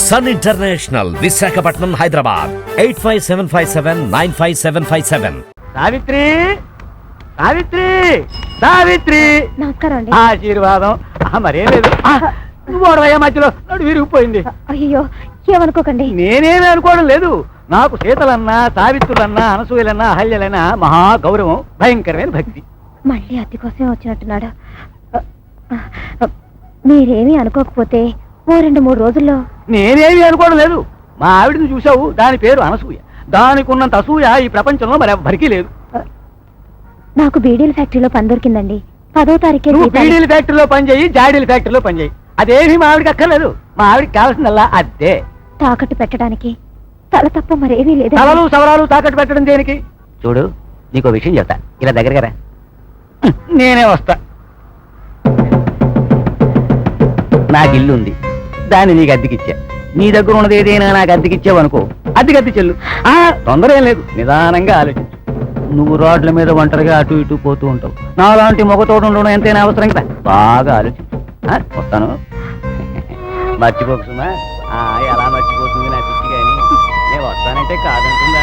Sun international Visakhapatnam Hyderabad eight five seven five seven nine five seven five seven Savitri! Savitri! Savitri! నమస్కారం అండి ఆశీర్వాదం. ఆ, మరేం లేదు. ఆ, నువ్వు ఓడవయ్యా మధ్యలో నడు విరిగిపోయింది. అయ్యో ఏమనుకోకండి. నేనేమీ అనుకోవడం లేదు. నాకు సీతలన్నా సావిత్రులన్నా అనసూయలన్నా అహల్యలన్నా మహా గౌరవం భయంకరమైన భక్తి. మళ్ళీ అద్దె కోసమే వచ్చినట్టున్నాడు? మీరేమీ అనుకోకపోతే ఓ రెండు మూడు రోజుల్లో. నేనేమీ అనుకోవడం లేదు. మా ఆవిడని చూసావు దాని పేరు అనసూయ. దానికి ఉన్నంత అసూయ ఈ ప్రపంచంలో మరి ఎవ్వరికీ లేదు నాకు బీడీల ఫ్యాక్టరీలో పని దొరికిందండి. పదో తారీఖే నువ్వు జీతాలు- బీడీల ఫ్యాక్టరీలో పనిచేయి జాడీల ఫ్యాక్టరీలో పనిచేయి అదేమీ మా ఆవిడకి అక్కర్లేదు. మా ఆవిడకి కావాల్సిందల్లా అదే తాకట్టు పెట్టడానికి తల తప్ప మరేమీ లేదు తలలు సవరాలు తాకట్టు పెట్టడం దేనికి? చూడు నీకు విషయం చెప్తా. ఇలా దగ్గరగా రా నేనే వస్తా. నాకు ఇల్లు ఉంది దాన్ని నీకు అద్దెకిచ్చా. నీ దగ్గర ఉన్నది ఏదైనా నాకు అద్దెకిచ్చావు అనుకో అద్దెకి అద్దె చెల్లు. ఆ తొందర ఏం లేదు నిదానంగా ఆలోచించు. నువ్వు రోడ్ల మీద ఒంటరిగా అటు ఇటు పోతూ ఉంటావు. నాలాంటి మొగతోడు ఉండడం ఎంతైనా అవసరం కదా? బాగా ఆలోచించు. వస్తాను. మర్చిపోకు సుమా. ఎలా మర్చిపోతుంది నా పిచ్చి కానీ? నేను వస్తానంటే కాదంటుందా?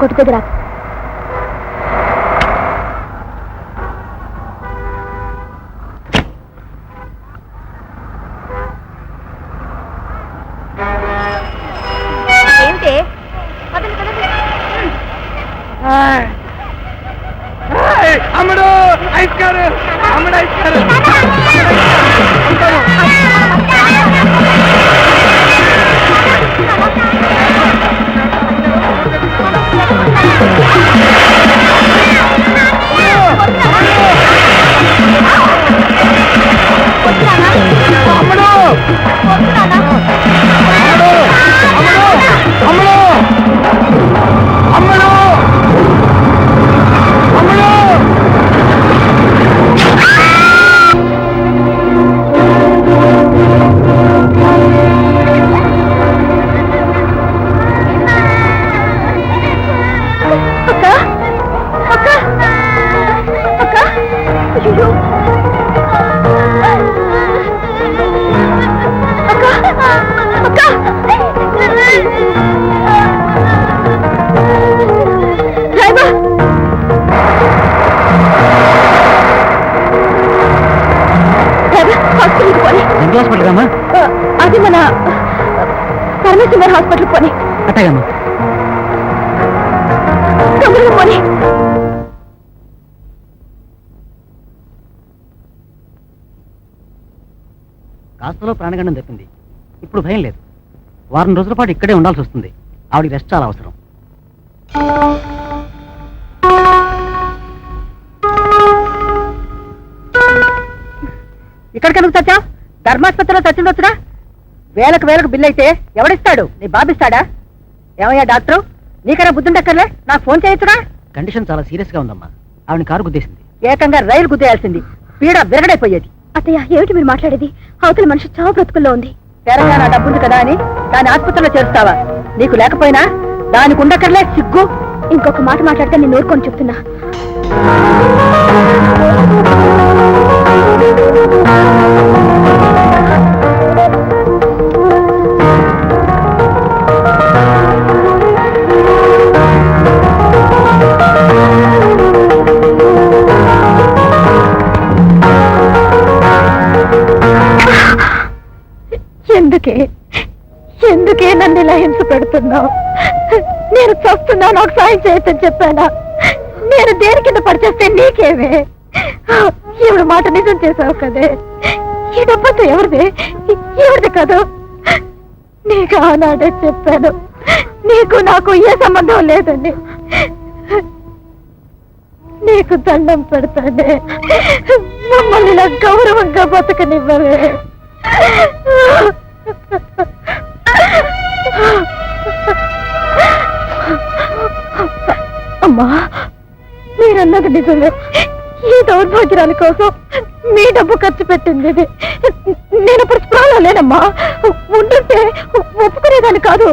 కొట్టు దగ్గర. అమ్మడు ఐస్ కారు అమ్మడు ఐస్ కారు. అమ్మడు. కాస్తలో ప్రాణగండం తప్పింది. ఇప్పుడు భయం లేదు. వారం రోజుల పాటు ఇక్కడే ఉండాల్సి వస్తుంది. ఆవిడకి రెస్ట్ చాలా అవసరం. ఇక్కడికి ఎందుకు చచ్చా ధర్మాస్పత్రిలో చచ్చిండొచ్చుగా వేలకు వేలకు బిల్లు అయితే ఎవడిస్తాడు? నీ బాబిస్తాడా? ఏమయ్యా డాక్టర్? నీకైనా బుద్ధుండక్కర్లే నాకు ఫోన్ చేయొచ్చుగా కండిషన్ చాలా సీరియస్గా ఉందమ్మా. ఆవిడని కారు గుద్దేసింది. ఏకంగా రైలు గుద్దేయాల్సింది. పీడ విరగడైపోయేది. అత్తయ్య ఏమిటి మీరు మాట్లాడేది? అవతల మనిషి చావు బ్రతుకుల్లో ఉంది. తెలంగాణ డబ్బుంది కదా అని దాని ఆసుపత్రిలో చేరుస్తావా? నీకు లేకపోయినా దానికి ఉండక్కర్లే సిగ్గు. ఇంకొక మాట మాట్లాడితే నేను ఊరుకొని చెప్తున్నా. పెడుతున్నావు. నేను చస్తున్నా నాకు సాయం చేయొచ్చని చెప్పానా? నేను దేని కింద పడిచేస్తే నీకేమే? ఈవిడ మాట నిజం చేసావు కదే. ఈ డబ్బంతా ఎవరిది? ఎవరిది కదా. నీకు ఆనాడే చెప్పాను. నీకు నాకు ఏ సంబంధం లేదండి నీకు దండం పెడతానే. మమ్మల్ని ఇలా గౌరవంగా బతకనివ్వవే. అమ్మా మీరన్నది నిజమే. ఈ దౌర్భాగ్యాల కోసం మీ డబ్బు ఖర్చు పెట్టింది ఇది. నేను అప్పుడు స్పృహలో లేనమ్మా. ఉండుంటే ఒప్పుకునేదాన్ని కాదు.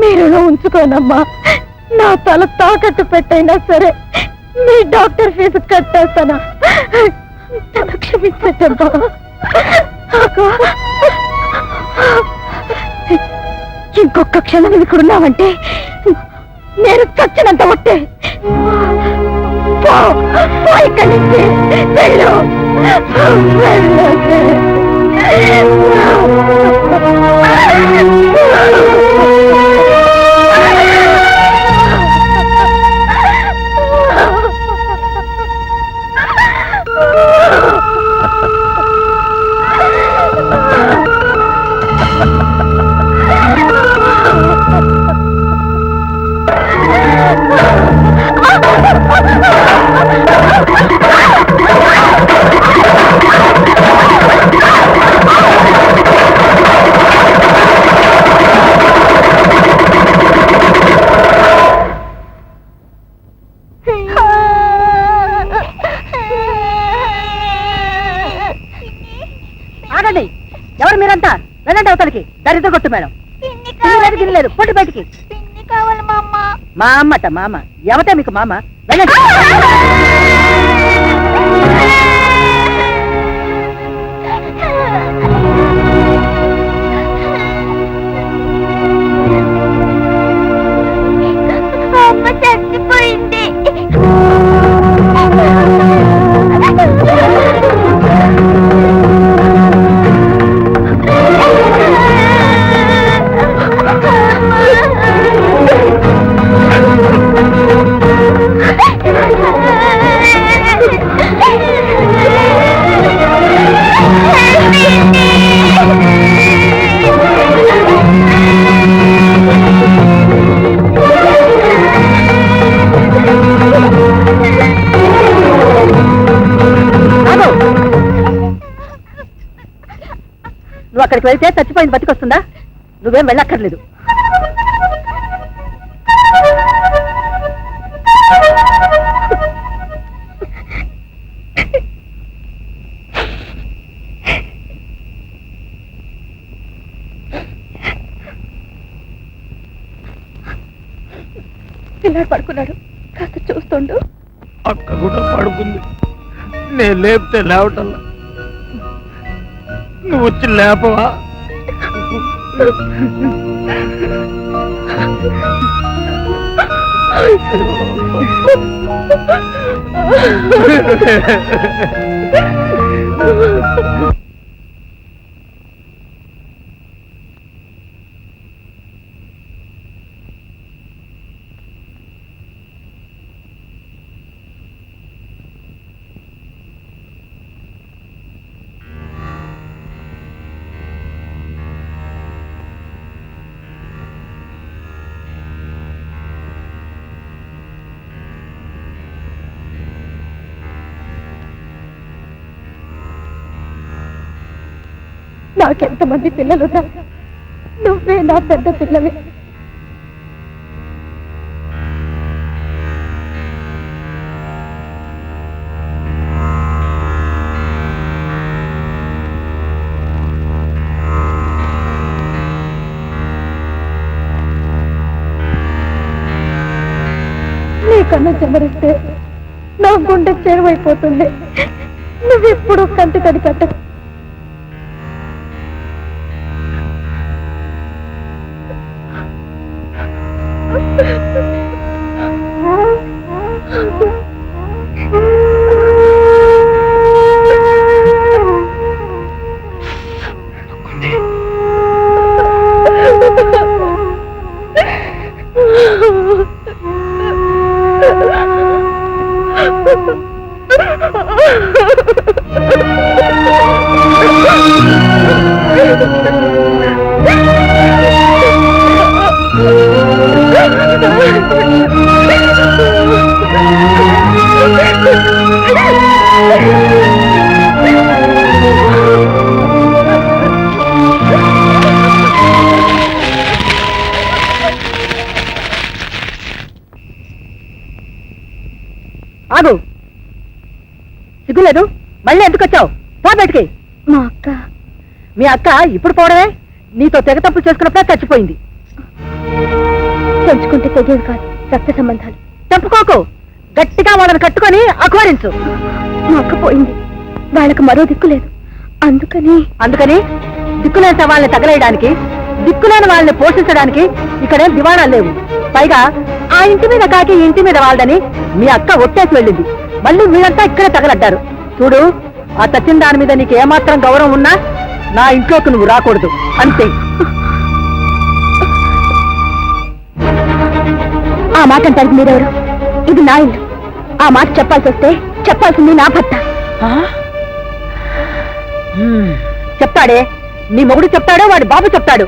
మీరు ఉంచుకోనమ్మా. నా తల తాకట్టు పెట్టైనా సరే మీ డాక్టర్ ఫీజు కట్టేస్తానా? నన్ను క్షమించద్దమ్మా ఇంకొక క్షణం ఇక్కడ ఉన్నామంటే నేను చచ్చినంత ఒట్టే. పో పో ఇక్కడి నుంచి. వెళ్ళు. ఆగండి. ఎవరు మీరంతా? వెళ్ళండి అవతలికి. దరిద్ర కొట్టు మేడం. తినలేదు పొట్టు బయటికి కావాలి మా అమ్మ మా అమ్మట మా అమ్మ ఎవతే మీకు మామ? వెళ్ళండి నువ్వు అక్కడికి వెళ్తే చచ్చిపోయింది బతికొస్తుందా? నువ్వేం వెళ్ళక్కర్లేదు. పిల్లాడు పడుకున్నాడు. కాస్త చూస్తుండు. అక్క కూడా పడుకుంది. నేను లేపితే లేవటల్లా నువ్వు వచ్చి లేపవా? నాకెంతమంది పిల్లలు నువ్వే నా పెద్ద పిల్లవి. నీకన్నా చెమరిస్తే నా గుండె చేరువైపోతుంది నువ్వెప్పుడు కంటి తడి ఆగు సిగ్గులేదు మళ్ళీ ఎందుకు వచ్చావు? రా బయటికి. మా అక్క. మీ అక్క ఇప్పుడు పోవడమే? నీతో తెగ తప్పులు చేసుకున్నప్పుడే చచ్చిపోయింది. తెంచుకుంటే తెగేవి కాదు. రక్త సంబంధాలు. తెంపుకోకు గట్టిగా వాళ్ళని కట్టుకొని అక్వరించు మా అక్క పోయింది. వాళ్ళకి మరో దిక్కు లేదు. అందుకని అందుకని దిక్కులేని సవాళ్ళని తగలేయడానికి దిక్కులేని వాళ్ళని పోషించడానికి ఇక్కడేం దివాణాలు లేవు. పైగా ఆ ఇంటి మీద కాకి ఇంటి మీద వాళ్ళని మీ అక్క ఒట్టేసి వెళ్ళింది. మళ్ళీ మీరంతా ఇక్కడే తగలడ్డారు. చూడు ఆ చచ్చిన దాని మీద నీకు ఏమాత్రం గౌరవం ఉన్నా నా ఇంట్లోకి నువ్వు రాకూడదు. అంతే. ఆ మాట అంటారు మీరెవరు? ఇది నా ఇల్లు. ఆ మాట చెప్పాల్సి వస్తే చెప్పాల్సింది నా భర్త. చెప్తాడే. నీ మొగుడు చెప్తాడో వాడి బాబు చెప్తాడు.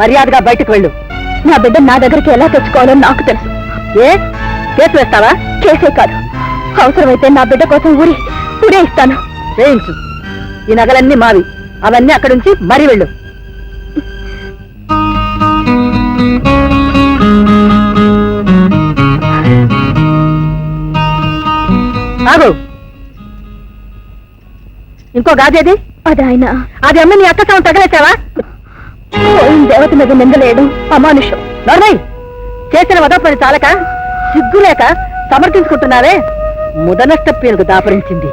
మర్యాదగా బయటకు వెళ్ళు. నా బిడ్డ నా దగ్గరికి ఎలా తెచ్చుకోవాలో నాకు తెలుసు. ఏ? కేసు వేస్తావా? చేసే కాదు. అవసరమైతే నా బిడ్డ కోసం ఊరి ఊరే ఇస్తాను. వేయించు ఈ నగలన్నీ మావి. అవన్నీ అక్కడి నుంచి మరీ వెళ్ళు. ఆగు. ఇంకో గాజేది అది ఆయన. అది అమ్మ నీ అక్క సౌండ్ తగలేసావా దేవత మీద నిందలేయడం అమానుషం. నర్మయ్ చేసిన వద పని చాలక సిగ్గులేక సమర్థించుకుంటున్నావే? ముదనష్ట పేరుకు దాపరించింది.